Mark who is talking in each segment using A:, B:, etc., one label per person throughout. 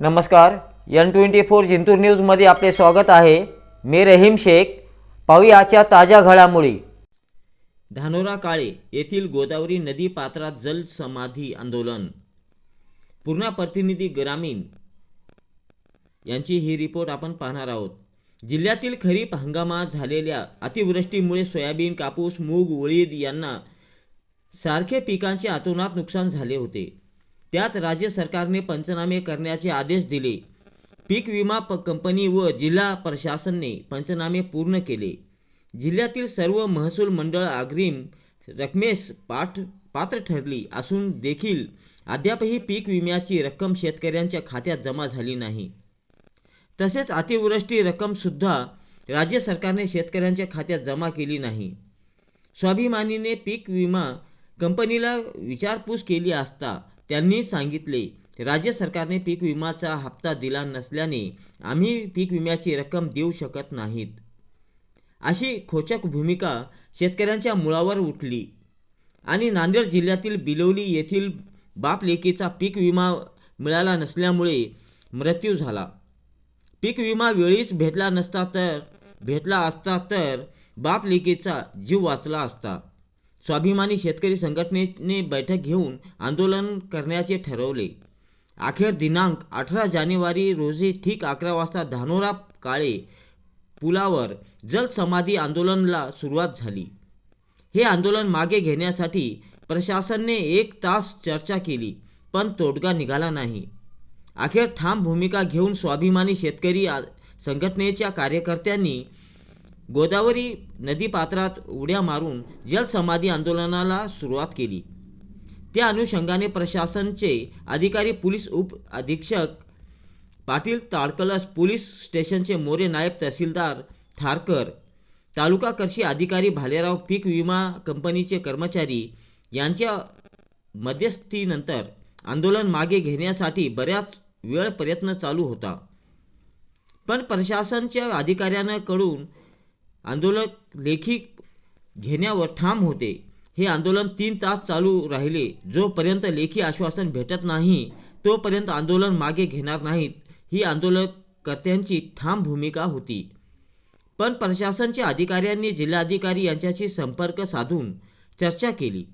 A: नमस्कार N twenty four Jintur न्यूजमध्ये आपले स्वागत आहे. मी रहीम शेख. पाहुयाच्या ताज्या घडामोडी. धानोरा काळे येथील गोदावरी नदी पात्रात जल समाधी आंदोलन. पूर्णा प्रतिनिधी ग्रामीण. यांची ही रिपोर्ट आपण पाहणार आहोत. जिल्ह्यातील खरीप हंगामात झालेल्या अतिवृष्टीमुळे सोयाबीन कापूस मूग उळीद यांना सारखे पिकांचे अतोनात नुकसान झाले होते. त्यात राज्य सरकारने पंचनामे करण्याचे आदेश दिले. पीक विमा प कंपनी व जिल्हा प्रशासनने पंचनामे पूर्ण केले. जिल्ह्यातील सर्व महसूल मंडळ अग्रिम रकमेस पाठ पात्र ठरली असून देखील अद्यापही पीक विम्याची रक्कम शेतकऱ्यांच्या खात्यात जमा झाली नाही. तसेच अतिवृष्टी रक्कमसुद्धा राज्य सरकारने शेतकऱ्यांच्या खात्यात जमा केली नाही. स्वाभिमानीने पीक विमा कंपनीला विचारपूस केली असता त्यांनी सांगितले राज्य सरकारने पीक विमाचा हप्ता दिला नसल्याने आम्ही पीक विम्याची रक्कम देऊ शकत नाहीत. अशी खोचक भूमिका शेतकऱ्यांच्या मुळावर उठली. आणि नांदेड जिल्ह्यातील बिलोली येथील बाप लेकीचा पीक विमा मिळाला नसल्यामुळे मृत्यू झाला. पीक विमा वेळीच भेटला नसता तर भेटला असता तर बाप लेकीचा जीव वाचला असता. स्वाभिमानी शेतकरी संघटनेने बैठक घेऊन आंदोलन करण्याचे ठरवले. अखेर दिनांक अठरा जानेवारी रोजी ठीक अकरा वाजता धानोरा काळे पुलावर जलसमाधी आंदोलनाला सुरुवात झाली. हे आंदोलन मागे घेण्यासाठी प्रशासनने एक तास चर्चा केली पण तोडगा निघाला नाही. अखेर ठाम भूमिका घेऊन स्वाभिमानी शेतकरी संघटनेच्या कार्यकर्त्यांनी गोदावरी नदीपात्रात उड्या मारून जलसमाधी आंदोलनाला सुरुवात केली. त्या अनुषंगाने प्रशासनचे अधिकारी पोलीस उप अधीक्षक पाटील ताडकलस पोलीस स्टेशनचे मोरे नायब तहसीलदार थारकर तालुका कृषी अधिकारी भालेराव पीक विमा कंपनीचे कर्मचारी यांच्या मध्यस्थीनंतर आंदोलन मागे घेण्यासाठी बऱ्याच वेळ प्रयत्न चालू होता. पण प्रशासनच्या अधिकाऱ्यांकडून आंदोलक लेखी घेण्यावर ठाम होते. हे आंदोलन तीन तास चालू राहिले. जोपर्यंत लेखी आश्वासन भेटत नाही तोपर्यंत आंदोलन मागे घेणार नाहीत. ही आंदोलनकर्त्यांची ठाम भूमिका होती. पण प्रशासनच्या अधिकाऱ्यांनी जिल्हाधिकारी यांच्याशी संपर्क साधून चर्चा केली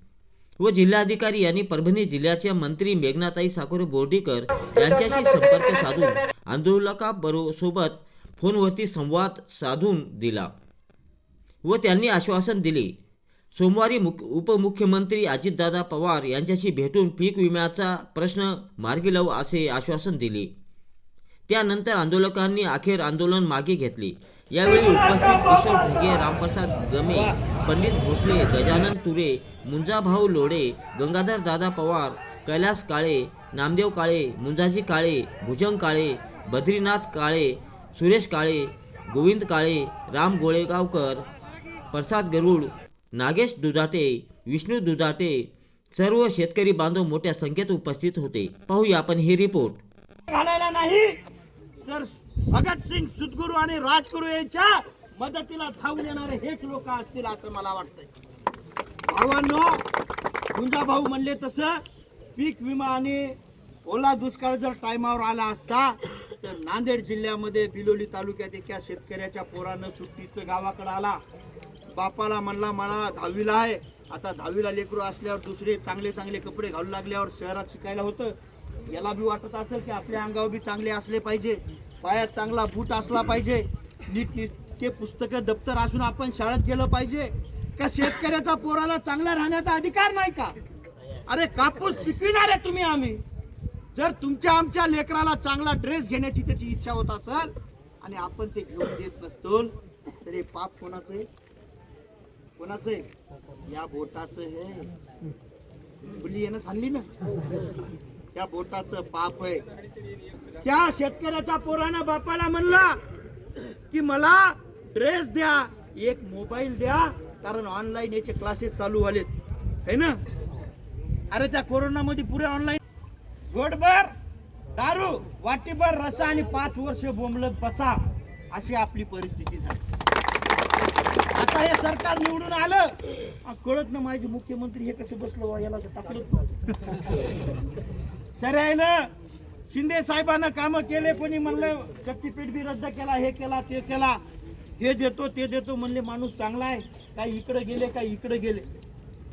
A: व जिल्हाधिकारी यांनी परभणी जिल्ह्याच्या मंत्री मेघनाताई साकोरे बोर्डीकर यांच्याशी संपर्क साधून आंदोलकाबरो सोबत फोनवरती संवाद साधून दिला. व त्यांनी आश्वासन दिले. सोमवारी मुख उपमुख्यमंत्री अजितदादा पवार यांच्याशी भेटून पीक विम्याचा प्रश्न मार्गी लावू असे आश्वासन दिले. त्यानंतर आंदोलकांनी अखेर आंदोलन मागे घेतले. यावेळी उपस्थित किशोर ढगे रामप्रसाद गमे पंडित भोसले गजानन तुरे मुंजाभाऊ लोडे गंगाधर दादा पवार कैलास काळे नामदेव काळे मुंजाजी काळे भुजंग काळे बद्रीनाथ काळे सुरेश काळे गोविंद काळे राम गोळेगावकर प्रसाद गरुड नागेश दुधाटे विष्णू दुधाटे सर्व शेतकरी बांधव मोठ्या संख्येत उपस्थित होते. पाहूया आपण ही रिपोर्ट
B: घालायला नाही. तर भगतसिंग सुतगुरू आणि राजगुरू यांच्या मदतीला धावून येणारे हेच लोक असतील असं मला वाटतंय. भावांनो गुंजा भाऊ म्हणले तसं पीक विमा आणि ओला दुष्काळ जर टायमावर आला असता तर नांदेड जिल्ह्यामध्ये बिलोली तालुक्यात एका शेतकऱ्याच्या पोरानं सुट्टीचं गावाकडे आला. बापाला म्हणला मला दहावीला आहे. आता दहावीला लेकरू असल्यावर दुसरे चांगले चांगले कपडे घालू लागल्यावर शहरात शिकायला होतं. याला बी वाटत असेल की आपल्या अंगावर बी चांगले असले पाहिजे. पायात चांगला बूट असला पाहिजे. नीट नीटके पुस्तकं दप्तर असून आपण शाळेत गेलं पाहिजे. का शेतकऱ्याचा पोराला चांगला राहण्याचा अधिकार नाही का? अरे कापूस पिकविणार आहे तुम्ही आम्ही. जर तुमच्या आमच्या लेकराला चांगला ड्रेस घेण्याची त्याची इच्छा होत असेल आणि आपण ते घेऊन देत नसतो तर हे पाप कोणाचं आहे? कोणाचं आहे? या बोटाचं हे. बुली येणं सांगली ना? त्या बोटाचं पाप आहे. त्या शेतकऱ्याच्या पोरानं बापाला म्हणला की मला ड्रेस द्या एक मोबाईल द्या कारण ऑनलाईन याचे क्लासेस चालू झालेत. है ना? अरे त्या कोरोनामध्ये पुरे ऑनलाईन गोडभर दारू वाटीभर रसा आणि पाच वर्ष बोंबलत बसा. अशी आपली परिस्थिती झाली. आता हे सरकार निवडून आलं. आ, कळत ना माझे मुख्यमंत्री हे कसे बसलो हो, याला तर टाकलं सर आहे ना शिंदे साहेबांना कामं केले कोणी म्हणलं शक्तीपीठ बी रद्द केला हे केला ते केला. हे देतो ते देतो म्हणले माणूस चांगला आहे. काय इकडे गेले काय इकडे गेले.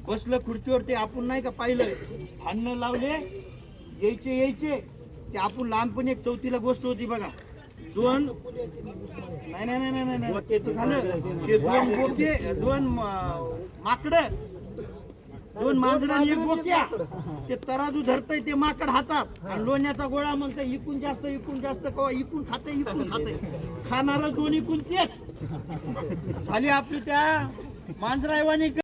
B: बसलं खुर्चीवर ते आपण नाही का पाहिलं भांडणं लावले यायचे यायचे. ते आपण लहानपणी एक चौथीला गोष्ट होती बघा. दोन नाही नाही नाही नाही नाही ते तर झालं. ते दोन बोके दोन माकड. दोन मांजर आणि एक बोक्या. ते तराजू धरतय ते माकड हातात. आणि लोण्याचा गोळा म्हणतंय इकून जास्त इकून जास्त कवा इकून खाते इकून खाते खाणार दोन इकून तेच. झाली आपली त्या मांजरायवाणी